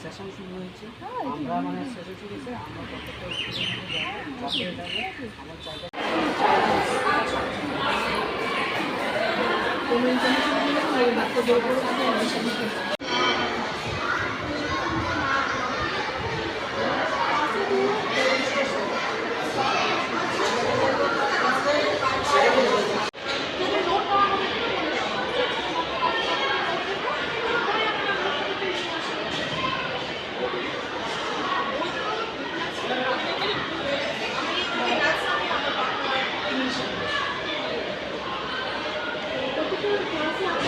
Session শুরু হয়েছে। আমরা মানে সেশন শুরু হয়েছে আমরা প্রত্যেকটা এটাকে আমার জায়গা আমরা অনেক সময় দেখেছি গাড়ির স্পিডটা বেশি অনেক সময় তারপর তো সেটা যদি না স্কুলে আমরা একটু একসাথে আছি এটা নিয়ে বাসে বাস অনুযায়ী বাচ্চা নেওয়া হয় সেশন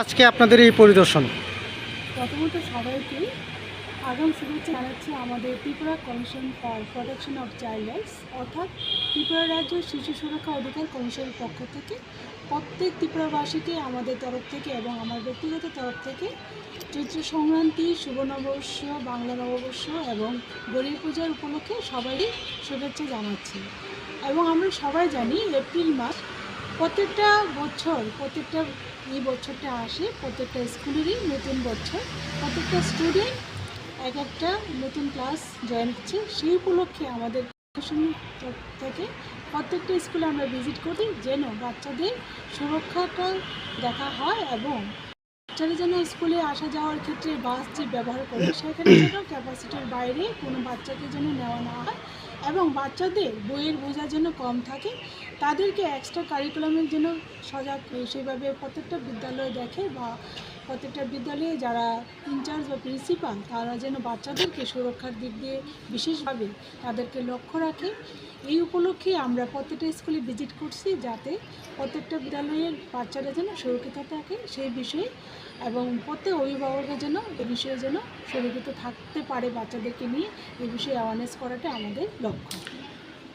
আজকে আপনাদের এই পরিদর্শন। প্রথমত সবাইকে আগাম শুভেচ্ছা জানাচ্ছি আমাদের Tripura commission for protection of child rights, অর্থাৎ ত্রিপুরা রাজ্য শিশু সুরক্ষা অধিকার কমিশনের পক্ষ থেকে। প্রত্যেক ত্রিপুরাবাসীকে আমাদের তরফ থেকে এবং আমার ব্যক্তিগত তরফ থেকে চৈত্র সংক্রান্তি, শুভ নববর্ষ, বাংলা নববর্ষ এবং গরিব পূজার উপলক্ষে সবারই শুভেচ্ছা জানাচ্ছি। এবং আমরা সবাই জানি এপ্রিল মাস প্রত্যেকটা বছর, প্রত্যেকটা এই বছরটা আসে, প্রত্যেকটা স্কুলেরই নতুন বছর। প্রত্যেকটা স্টুডেন্ট এক একটা নতুন ক্লাস জয়েন হচ্ছে সেই উপলক্ষে আমাদের থেকে প্রত্যেকটা স্কুলে আমরা ভিজিট করি যেন বাচ্চাদের সুরক্ষাটা দেখা হয় এবং বাচ্চারা যেন স্কুলে আসা যাওয়ার ক্ষেত্রে বাস যে ব্যবহার করে, সেখানে যেন ক্যাপাসিটির বাইরে কোনো বাচ্চাকে যেন নেওয়া না হয়। এবং বাচ্চাদের বইয়ের বোঝা যেন কম থাকে, তাদেরকে এক্সট্রা কারিকুলামের জন্য সজাগ সেভাবে প্রত্যেকটা বিদ্যালয় দেখে বা প্রত্যেকটা বিদ্যালয়ে যারা ইনচার্জ বা প্রিন্সিপাল তারা যেন বাচ্চাদেরকে সুরক্ষার দিক দিয়ে বিশেষভাবে তাদেরকে লক্ষ্য রাখে। এই উপলক্ষে আমরা প্রত্যেকটা স্কুলে ভিজিট করছি যাতে প্রত্যেকটা বিদ্যালয়ের বাচ্চারা যেন সুরক্ষিত থাকে সেই বিষয়ে এবং প্রত্যেক অভিভাবকের জন্য এ বিষয়ে যেন সুরক্ষিত থাকতে পারে বাচ্চাদেরকে নিয়ে, এ বিষয়ে অ্যাওয়ারনেস করাটা আমাদের লক্ষ্য।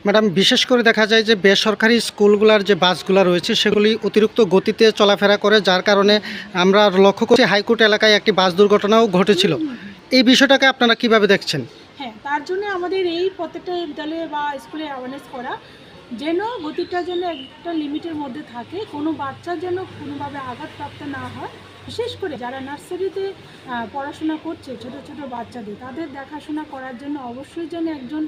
ম্যাডাম, বিশেষ করে দেখা যায় যে বেসরকারি স্কুলগুলোর যে বাসগুলো রয়েছে, সেগুলি অতিরিক্ত গতিতে চলাফেরা করে, যার কারণে আমরা লক্ষ্য করছি হাইকোর্ট এলাকায় একটি বাস দুর্ঘটনাও ঘটেছিল। এই বিষয়টাকে আপনারা কীভাবে দেখছেন? হ্যাঁ তার জন্য আমাদের এই প্রত্যেকটা বিদ্যালয়ে বা স্কুলে অ্যাওয়ারনেস করা, যেন গতিটা যেন একটা লিমিটের মধ্যে থাকে, কোনো বাচ্চা যেন কোনোভাবে আঘাতপ্রাপ্ত না হয়। বিশেষ করে যারা নার্সারিতে পড়াশোনা করছে ছোট ছোট বাচ্চাদের, তাদের দেখাশোনা করার জন্য অবশ্যই যেন একজন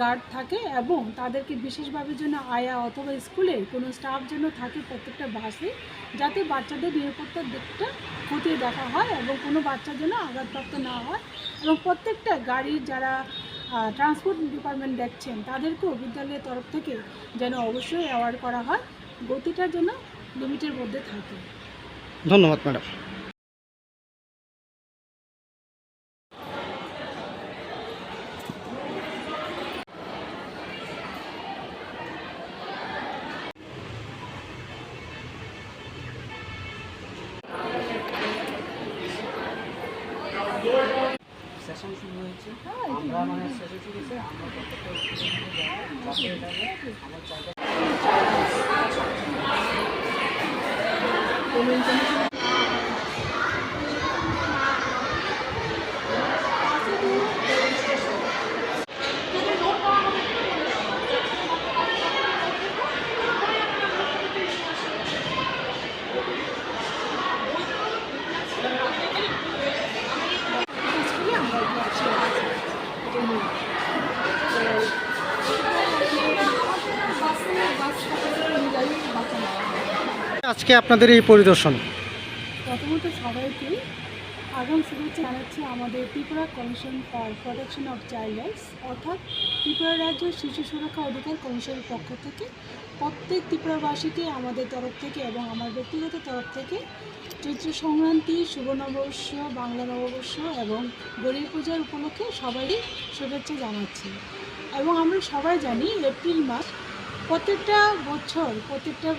গার্ড থাকে এবং তাদেরকে বিশেষভাবে যেন আয়া অথবা স্কুলে কোনো স্টাফ যেন থাকে প্রত্যেকটা বাসে, যাতে বাচ্চাদের নিরাপত্তার দিকটা খতিয়ে দেখা হয় এবং কোনো বাচ্চা যেন আঘাতপ্রাপ্ত না হয় এবং প্রত্যেকটা গাড়ির যারা ট্রান্সপোর্ট ডিপার্টমেন্ট দেখছেন, তাদেরকেও বিদ্যালয়ের তরফ থেকে যেন অবশ্যই অ্যাওয়ার্ড করা হয়। গতিটা যেন লিমিটের মধ্যে থাকে। ধন্যবাদ ম্যাডাম। সেশন শুরু হয়েছে। আমরা মানে সেশন শুরু হয়েছে আমরা প্রত্যেকটা যাতে আমার জায়গা স্কুলে আমরা একটু একসাথে আছি এটা নিয়ে বাসে বাস অনুযায়ী বাচ্চা নেওয়া হয় আজকে আপনাদের এই পরিদর্শন? প্রথমত সবাইকে আগাম শুভেচ্ছা জানাচ্ছি আমাদের Tripura commission for protection of child rights, অর্থাৎ ত্রিপুরা রাজ্য শিশু সুরক্ষা অধিকার কমিশনের পক্ষ থেকে প্রত্যেক ত্রিপুরাবাসীকে আমাদের তরফ থেকে এবং আমার ব্যক্তিগত তরফ থেকে চৈত্র সংক্রান্তি, শুভ নববর্ষ, বাংলা নববর্ষ এবং গরিব পূজার উপলক্ষে সবারই শুভেচ্ছা জানাচ্ছি। এবং আমরা সবাই জানি এপ্রিল মাস প্রত্যেকটা বছর, প্রত্যেকটা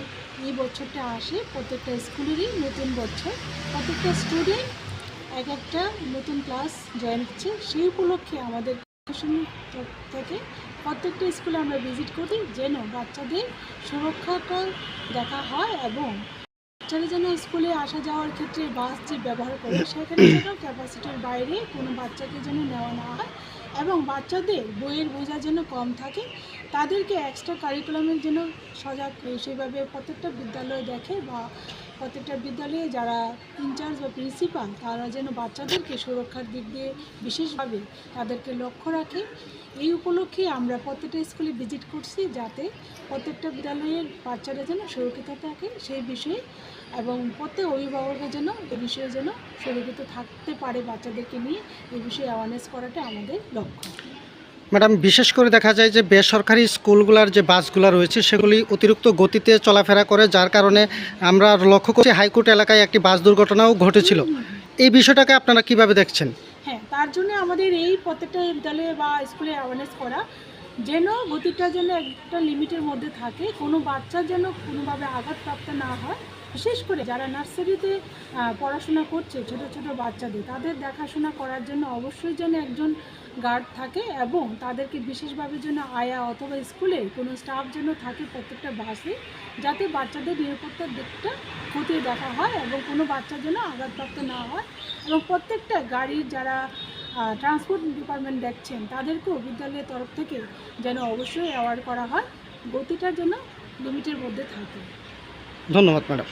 এই বছরটা আসে প্রত্যেকটা স্কুলেরই নতুন বছর। প্রত্যেকটা স্টুডেন্ট এক একটা নতুন ক্লাস জয়েন হচ্ছে সেই উপলক্ষে আমাদের থেকে প্রত্যেকটা স্কুলে আমরা ভিজিট করি যেন বাচ্চাদের সুরক্ষাটা দেখা হয় এবং বাচ্চারা যেন স্কুলে আসা যাওয়ার ক্ষেত্রে বাস যে ব্যবহার করে সেখানে যেন ক্যাপাসিটির বাইরে কোনো বাচ্চাকে যেন নেওয়া না হয় এবং বাচ্চাদের বইয়ের বোঝা যেন কম থাকে তাদেরকে এক্সট্রা কারিকুলামের জন্য সজাগ সেভাবে প্রত্যেকটা বিদ্যালয় দেখে বা প্রত্যেকটা বিদ্যালয়ে যারা ইনচার্জ বা প্রিন্সিপাল তারা যেন বাচ্চাদেরকে সুরক্ষার দিক দিয়ে বিশেষভাবে তাদেরকে লক্ষ্য রাখে। এই উপলক্ষে আমরা প্রত্যেকটা স্কুলে ভিজিট করছি যাতে প্রত্যেকটা বিদ্যালয়ের বাচ্চারা যেন সুরক্ষিত থাকে সেই বিষয়ে এবং প্রত্যেক অভিভাবকের যেন এ বিষয়ে যেন সুরক্ষিত থাকতে পারে বাচ্চাদেরকে নিয়ে, এ বিষয়ে অ্যাওয়ারনেস করাটা আমাদের লক্ষ্য। ম্যাডাম, বিশেষ করে দেখা যায় যে বেসরকারি স্কুলগুলোর যে বাসগুলো রয়েছে, সেগুলি অতিরিক্ত গতিতে চলাফেরা করে, যার কারণে আমরা লক্ষ্য করছি হাইকোর্ট এলাকায় একটি বাস দুর্ঘটনাও ঘটেছিল। এই বিষয়টাকে আপনারা কীভাবে দেখছেন? হ্যাঁ তার জন্য আমাদের এই প্রত্যেকটা বিদ্যালয়ে বা স্কুলে অ্যাওয়ারনেস করা, যেন গতিটা যেন একটা লিমিটের মধ্যে থাকে, কোনো বাচ্চা যেন কোনোভাবে আঘাতপ্রাপ্ত না হয়। বিশেষ করে যারা নার্সারিতে পড়াশোনা করছে, ছোট ছোট বাচ্চাদের, তাদের দেখাশোনা করার জন্য অবশ্যই যেন একজন গার্ড থাকে এবং তাদেরকে বিশেষভাবে যেন আয়া অথবা স্কুলে কোনো স্টাফ যেন থাকে প্রত্যেকটা বাসে, যাতে বাচ্চাদের নিরাপত্তার দিকটা খতিয়ে দেখা হয় এবং কোনো বাচ্চা যেন আঘাতপ্রাপ্ত না হয় এবং প্রত্যেকটা গাড়ির যারা ট্রান্সপোর্ট ডিপার্টমেন্ট দেখছেন, তাদেরকেও বিদ্যালয়ের তরফ থেকে যেন অবশ্যই অ্যাওয়ার্ড করা হয়। গতিটা যেন লিমিটের মধ্যে থাকে। ধন্যবাদ ম্যাডাম।